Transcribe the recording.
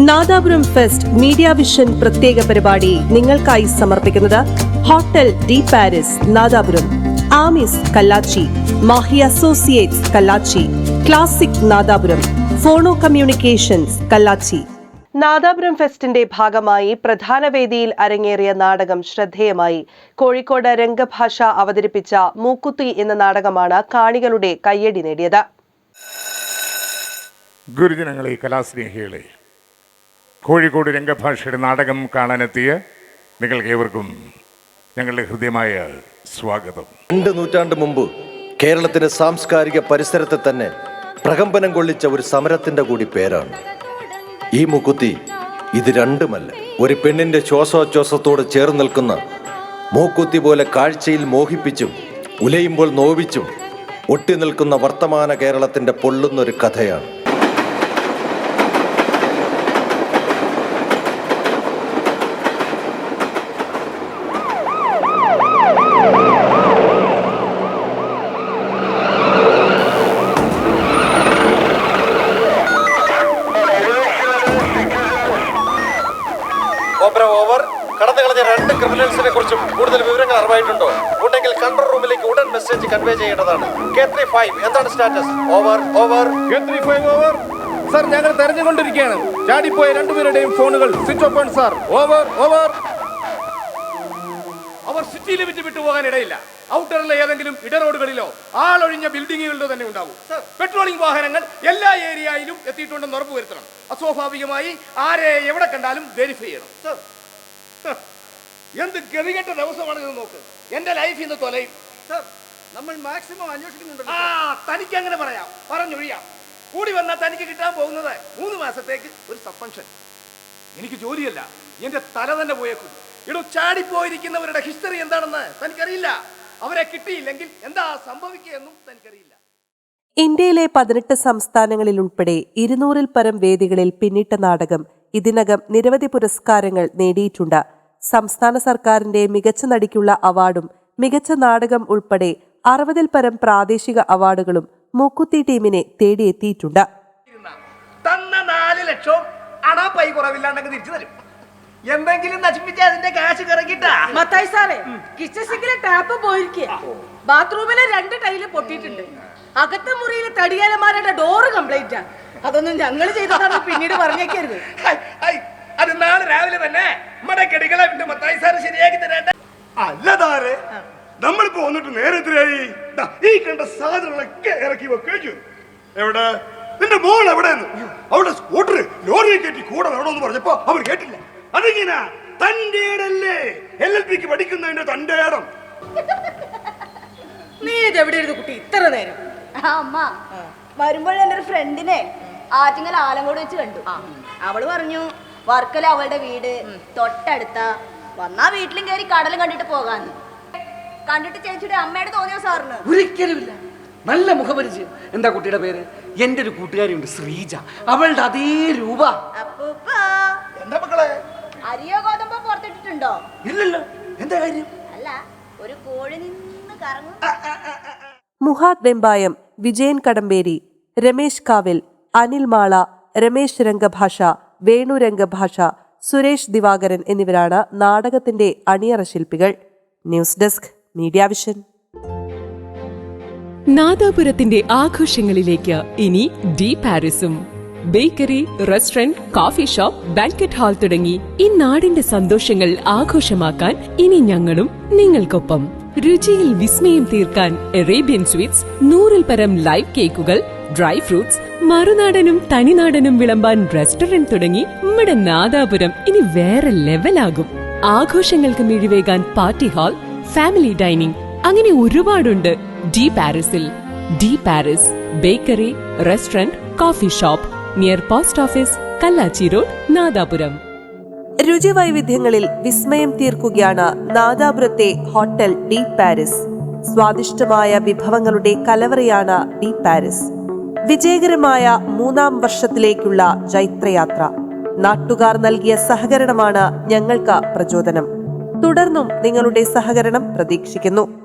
Nadapuram fest media vision പ്രത്യേക പരിപാടി നിങ്ങൾക്കായി സമർപ്പിക്കുന്നത് hotel de Paris Nadapuram. Aamis Kallachi Mahe associates Kallachi classic Nadapuram phono communications Kallachi. Nadapuram ഫെസ്റ്റിന്റെ ഭാഗമായി പ്രധാന വേദിയിൽ അരങ്ങേറിയ നാടകം ശ്രദ്ധേയമായി. കോഴിക്കോട് രംഗഭാഷ അവതരിപ്പിച്ച മൂക്കുത്തി എന്ന നാടകമാണ് കാണികളുടെ കയ്യടി നേടിയത്. ഗുരുജനങ്ങളെ കലാസ്നേഹികളെ കോഴിക്കോട് രംഗഭാഷയുടെ നാടകം കാണാനെത്തിയ നിങ്ങൾക്ക് ഏവർക്കും ഞങ്ങളുടെ ഹൃദ്യമായ സ്വാഗതം. രണ്ട് നൂറ്റാണ്ട് മുമ്പ് കേരളത്തിന്റെ സാംസ്കാരിക പരിസരത്തെ തന്നെ പ്രകമ്പനം കൊള്ളിച്ച ഒരു സമരത്തിന്റെ കൂടി പേരാണ്. ഈ മുക്കുത്തി ഇത് രണ്ടുമല്ല ഒരു പെണ്ണിന്റെ ശ്വാസോച്ഛ്വാസത്തോട് ചേർന്ന് നിൽക്കുന്ന മൂക്കുത്തി പോലെ കാഴ്ചയിൽ മോഹിപ്പിച്ചും ഉലയുമ്പോൾ നോവിച്ചും ഒട്ടി നിൽക്കുന്ന വർത്തമാന കേരളത്തിന്റെ പൊള്ളുന്നൊരു കഥയാണ് ഓവർ കടന്നു കളഞ്ഞ രണ്ട് ക്രിമിനൽസിനെ കുറിച്ചും കൂടുതൽ വിവരങ്ങൾ അറിവായിട്ടുണ്ടോ? ഉണ്ടെങ്കിൽ കൺട്രോൾ റൂമിലേക്ക് ഉടൻ മെസ്സേജ് കൺവേ ചെയ്യേണ്ടതാണ്. കെ ത്രീ ഫൈവ് എന്താണ് status over over over sir ഞങ്ങൾ തെരഞ്ഞുകൊണ്ടിരിക്കുകയാണ്. ചാടിപ്പോയ രണ്ടുപേരുടെയും ഫോണുകൾ സ്വിച്ച് ഓഫ് ആണ് സാർ ഓവർ ഓവർ അവർ സിറ്റി ലിമിറ്റ് വിട്ടുപോകാൻ ഇടയില്ല. ഔട്ടറിലെ ഏതെങ്കിലും ഇടറോഡുകളിലോ ആളൊഴിഞ്ഞ ബിൽഡിങ്ങുകളിലോ തന്നെ ഉണ്ടാവും. പെട്രോളിംഗ് വാഹനങ്ങൾ എല്ലാ ഏരിയയിലും എത്തിയിട്ടുണ്ടെന്ന് ഉറപ്പുവരുത്തണം. അസ്വാഭാവികമായി ആരെ എവിടെ കണ്ടാലും വെരിഫൈ ചെയ്യണം. ഹ്. എന്ത് ഗതികെട്ട ദിവസമാണ് ഇത് നോക്ക്. എന്റെ ലൈഫ് ഇന്ന് തൊലയും. നമ്മൾ മാക്സിമം അന്വേഷിക്കുന്നുണ്ട് ആ തനിക്ക് അങ്ങനെ പറയാം. പറഞ്ഞൊഴിയാം. കൂടി വന്നാൽ തനിക്ക് കിട്ടാൻ പോകുന്നത് മൂന്ന് മാസത്തേക്ക് ഒരു സസ്പെൻഷൻ എനിക്ക് ജോലിയല്ല. എന്റെ തല തന്നെ പോയേക്കും. ഇടോ ചാടിപ്പോയിരിക്കുന്നവരുടെ ഹിസ്റ്ററി എന്താണെന്ന് തനിക്കറിയില്ല. അവരെ കിട്ടിയില്ലെങ്കിൽ എന്താ സംഭവിക്കുക എന്നും തനിക്കറിയില്ല. ഇന്ത്യയിലെ പതിനെട്ട് സംസ്ഥാനങ്ങളിൽ ഉൾപ്പെടെ ഇരുന്നൂറിൽ പരം വേദികളിൽ പിന്നിട്ട നാടകം ഇതിനകം നിരവധി പുരസ്കാരങ്ങൾ നേടിയിട്ടുണ്ട്. സംസ്ഥാന സർക്കാരിന്റെ മികച്ച നടിക്കുള്ള അവാർഡും മികച്ച നാടകം ഉൾപ്പെടെ അറുപതിൽ പരം പ്രാദേശിക അവാർഡുകളും മൂക്കുത്തി ടീമിനെ തേടിയെത്തിയിട്ടുണ്ട്. തന്ന നാല് ലക്ഷം അണാ പൈ തിരിച്ചു തരും. എന്തെങ്കിലും നശിപ്പിച്ച് അതിന്റെ കാശ് കിറക്കിട്ടാ? മത്തായി സാറേ കിച്ചൺ സിങ്കിലെ ടാപ്പ് പോയിരിക്കുക ബാത്റൂമിലെ രണ്ട് ടൈൽ പൊട്ടിയിട്ടുണ്ട്. അകത്തെ മുറിയിലെ തടിയാലമാരുടെ ഡോറ് കംപ്ലൈന്റാ അതൊന്നും ഞങ്ങൾ ചെയ്തതാണ് പിന്നീട് പറഞ്ഞേക്കരുത്. കെടികളെ വിട്ട് മത്തായി സാറ് ശരിയാക്കി തരേണ്ട. അല്ലതാരെ നമ്മളിപ്പോ വന്നിട്ട് നേരെ എത്രയായി ദാ, ഈ കണ്ട സാധനങ്ങളൊക്കെ ഇറക്കി വെക്കു എവിടെ? നിന്റെ മോൾ എവിടെയെന്ന്? അവിടെ സ്കൂട്ടർ ലോറിയെ കയറ്റി കൂടെ വേണമെന്ന് പറഞ്ഞപ്പോ അവർ കേട്ടില്ല. അതിങ്ങനെ തന്റെ ഇടല്ലേ എൽ എൽ പിക്ക് പഠിക്കുന്നതിന്റെ തന്റെ ഇടം. നീ ഇത് എവിടെ ഇരുന്ന് കുട്ടി? ഇത്ര നേരം. ആ അമ്മ. വരുമ്പോൾ എന്റെ ഒരു ഫ്രണ്ടിനെ ആറ്റിങ്ങൽ ആലങ്കോട് വെച്ച് കണ്ടു. അവൾ പറഞ്ഞു വർക്കല അവളുടെ വീട് തൊട്ടടുത്ത വന്നാ വീട്ടിലും കയറി കടലും കണ്ടിട്ട് പോകാന്ന്. കണ്ടിട്ട് ചേച്ചിയുടെ അമ്മയുടെ തോന്നിയോ സാറിന്? ഒരിക്കലുമില്ല. നല്ല മുഖപരിചയം. എന്താ കുട്ടിയുടെ പേര്? എന്റെ ഒരു കൂട്ടുകാരിയുണ്ട് ശ്രീജ. അവളുടെ അതേ രൂപ. അപ്പൂപ്പ. എന്താ മക്കളെ? അരിയോ ഗോതമ്പോ പുറത്തിട്ടിട്ടുണ്ടോ? ഇല്ലല്ലോ. എന്താ കാര്യം? അല്ല ഒരു കോഴി നിന്ന് കറങ്ങും. മുഹാദ് വെമ്പായം വിജയൻ കടമ്പേരി രമേശ് കാവിൽ അനിൽ മാള രമേശ് രംഗഭാഷ. വേണു രംഗഭാഷ സുരേഷ് ദിവാകരൻ എന്നിവരാണ് നാടകത്തിന്റെ അണിയറ ശില്പികൾ. News desk media vision. നാദാപുരത്തിന്റെ ആഘോഷങ്ങളിലേക്ക് ഇനി de പാരിസും. Bakery restaurant coffee shop banquet hall തുടങ്ങി ഈ നാടിന്റെ സന്തോഷങ്ങൾ ആഘോഷമാക്കാൻ ഇനി ഞങ്ങളും നിങ്ങൾക്കൊപ്പം. രുചിയിൽ വിസ്മയം തീർക്കാൻ അറേബ്യൻ സ്വീറ്റ്സ് നൂറിൽ പരം ലൈവ് കേക്കുകൾ ഡ്രൈ ഫ്രൂട്ട്സ് മറുനാടനും തനിനാടനും വിളമ്പാൻ റെസ്റ്റോറന്റ് തുടങ്ങി നമ്മുടെ നാദാപുരം ഇനി വേറെ ലെവലാകും ആഘോഷങ്ങൾക്ക് മിഴിവേകാൻ പാർട്ടി ഹാൾ ഫാമിലി ഡൈനിങ് അങ്ങനെ ഒരുപാടുണ്ട്. De പാരിസിൽ de Paris bakery restaurant coffee shop near post office Kallachi road Nadapuram. രുചി വൈവിധ്യങ്ങളിൽ വിസ്മയം തീർക്കുകയാണ് നാദാപുരത്തെ ഹോട്ടൽ ഡി പാരിസ് സ്വാദിഷ്ടമായ വിഭവങ്ങളുടെ കലവറയാണ് ഡി പാരിസ് വിജയകരമായ മൂന്നാം വർഷത്തിലേക്കുള്ള ജൈത്രയാത്ര. നാട്ടുകാർ നൽകിയ സഹകരണമാണ് ഞങ്ങൾക്ക് പ്രചോദനം. തുടർന്നും നിങ്ങളുടെ സഹകരണം പ്രതീക്ഷിക്കുന്നു.